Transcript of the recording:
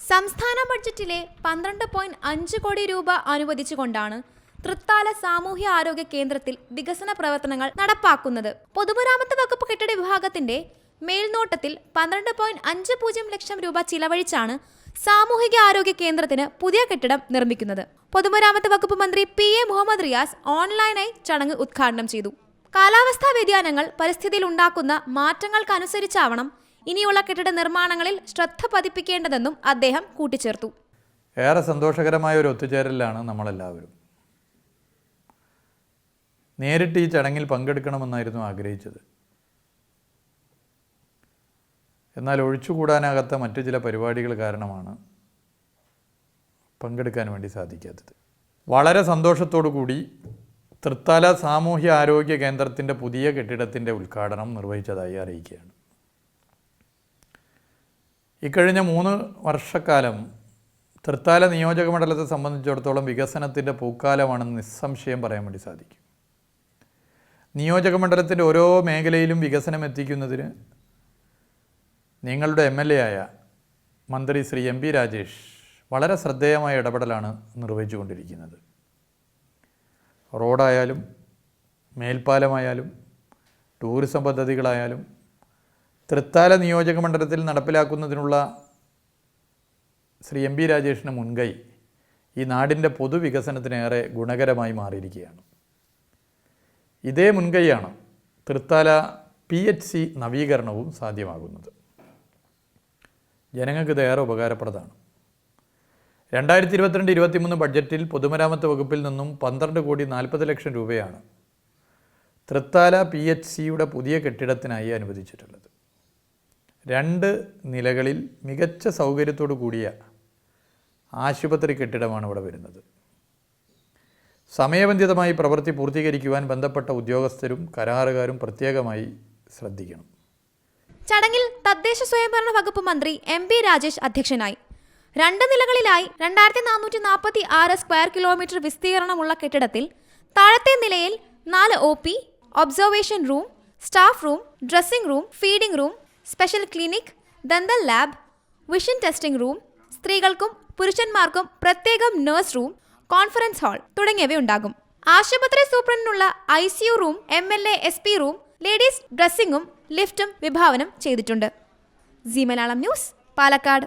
സംസ്ഥാന ബഡ്ജറ്റിലെ പന്ത്രണ്ട് പോയിന്റ് അഞ്ച് കോടി രൂപ അനുവദിച്ചുകൊണ്ടാണ് തൃത്താല സാമൂഹ്യ ആരോഗ്യ കേന്ദ്രത്തിൽ വികസന പ്രവർത്തനങ്ങൾ നടപ്പാക്കുന്നത്. പൊതുമരാമത്ത് വകുപ്പ് കെട്ടിട വിഭാഗത്തിന്റെ മേൽനോട്ടത്തിൽ പന്ത്രണ്ട് പോയിന്റ് അഞ്ച് പൂജ്യം ലക്ഷം രൂപ ചിലവഴിച്ചാണ് സാമൂഹിക ആരോഗ്യ കേന്ദ്രത്തിന് പുതിയ കെട്ടിടം നിർമ്മിക്കുന്നത്. പൊതുമരാമത്ത് വകുപ്പ് മന്ത്രി പി എ മുഹമ്മദ് റിയാസ് ഓൺലൈനായി ചടങ്ങ് ഉദ്ഘാടനം ചെയ്തു. കാലാവസ്ഥാ വ്യതിയാനങ്ങൾ പരിസ്ഥിതിയിൽ ഉണ്ടാക്കുന്ന മാറ്റങ്ങൾക്കനുസരിച്ചാവണം ഇനിയുള്ള കെട്ടിട നിർമ്മാണങ്ങളിൽ ശ്രദ്ധ പതിപ്പിക്കേണ്ടതെന്നും അദ്ദേഹം കൂട്ടിച്ചേർത്തു. ഏറെ സന്തോഷകരമായ ഒരു ഒത്തുചേരലിലാണ് നമ്മളെല്ലാവരും. നേരിട്ട് ഈ ചടങ്ങിൽ പങ്കെടുക്കണമെന്നായിരുന്നു ആഗ്രഹിച്ചത്. എന്നാൽ ഒഴിച്ചുകൂടാനാകാത്ത മറ്റു ചില പരിപാടികൾ കാരണമാണ് പങ്കെടുക്കാൻ വേണ്ടി സാധിക്കാത്തത്. വളരെ സന്തോഷത്തോടു കൂടി തൃത്താല സാമൂഹ്യ ആരോഗ്യ കേന്ദ്രത്തിന്റെ പുതിയ കെട്ടിടത്തിന്റെ ഉദ്ഘാടനം നിർവഹിച്ചതായി അറിയിക്കുകയാണ്. ഇക്കഴിഞ്ഞ മൂന്ന് വർഷക്കാലം തൃത്താല നിയോജക മണ്ഡലത്തെ സംബന്ധിച്ചിടത്തോളം വികസനത്തിന്റെ പൂക്കാലമാണെന്ന് നിസ്സംശയം പറയാൻ വേണ്ടി സാധിക്കും. നിയോജക മണ്ഡലത്തിന്റെ ഓരോ മേഖലയിലും വികസനം എത്തിക്കുന്നതിന് നിങ്ങളുടെ എം എൽ എ ആയ മന്ത്രി ശ്രീ എം പി രാജേഷ് വളരെ ശ്രദ്ധേയമായ ഇടപെടലാണ് നിർവഹിച്ചുകൊണ്ടിരിക്കുന്നത്. റോഡായാലും മേൽപ്പാലമായാലും ടൂറിസം പദ്ധതികളായാലും തൃത്താല നിയോജക മണ്ഡലത്തിൽ നടപ്പിലാക്കുന്നതിനുള്ള ശ്രീ എം പി രാജേഷിന് മുൻകൈ ഈ നാടിന്റെ പൊതുവികസനത്തിനേറെ ഗുണകരമായി മാറിയിരിക്കുകയാണ്. ഇതേ മുൻകൈയാണ് തൃത്താല പി എച്ച് സി നവീകരണവും സാധ്യമാകുന്നത്. ജനങ്ങൾക്ക് ഇത് ഏറെ ഉപകാരപ്രദമാണ്. രണ്ടായിരത്തി ഇരുപത്തിരണ്ട് ഇരുപത്തിമൂന്ന് ബഡ്ജറ്റിൽ പൊതുമരാമത്ത് വകുപ്പിൽ നിന്നും പന്ത്രണ്ട് കോടി നാൽപ്പത് ലക്ഷം രൂപയാണ് തൃത്താല പി എച്ച് സിയുടെ പുതിയ കെട്ടിടത്തിനായി അനുവദിച്ചിട്ടുള്ളത്. രണ്ട് നിലകളിൽ മികച്ച സൗകര്യത്തോടു കൂടിയ ആശുപത്രി കെട്ടിടമാണ് ഇവിടെ വരുന്നത്. സമയബന്ധിതമായി പ്രവൃത്തി പൂർത്തീകരിക്കുവാൻ ബന്ധപ്പെട്ട ഉദ്യോഗസ്ഥരും കരാറുകാരും പ്രത്യേകമായി ശ്രദ്ധിക്കണം. ചടങ്ങിൽ തദ്ദേശ സ്വയംഭരണ വകുപ്പ് മന്ത്രി എം പി രാജേഷ് അധ്യക്ഷനായി. രണ്ട് നിലകളിലായി രണ്ടായിരത്തി നാനൂറ്റി നാൽപ്പത്തി ആറ് സ്ക്വയർ കിലോമീറ്റർ വിസ്തീർണമുള്ള കെട്ടിടത്തിൽ താഴത്തെ നിലയിൽ നാല് O P observation room staff room dressing room feeding room special clinic dental lab vision testing room സ്ത്രീകൾക്കും പുരുഷന്മാർക്കും പ്രത്യേകം നഴ്സ് റൂം കോൺഫറൻസ് ഹാൾ തുടങ്ങിയവയുണ്ടാകും ആശുപത്രി സൂപ്രണ്ടിനുള്ള I C U room M L A S P room ladies ഡ്രസ്സിംഗും ലിഫ്റ്റും വിഭാവനം ചെയ്തിട്ടുണ്ട്. G Malayalam news Palakkad.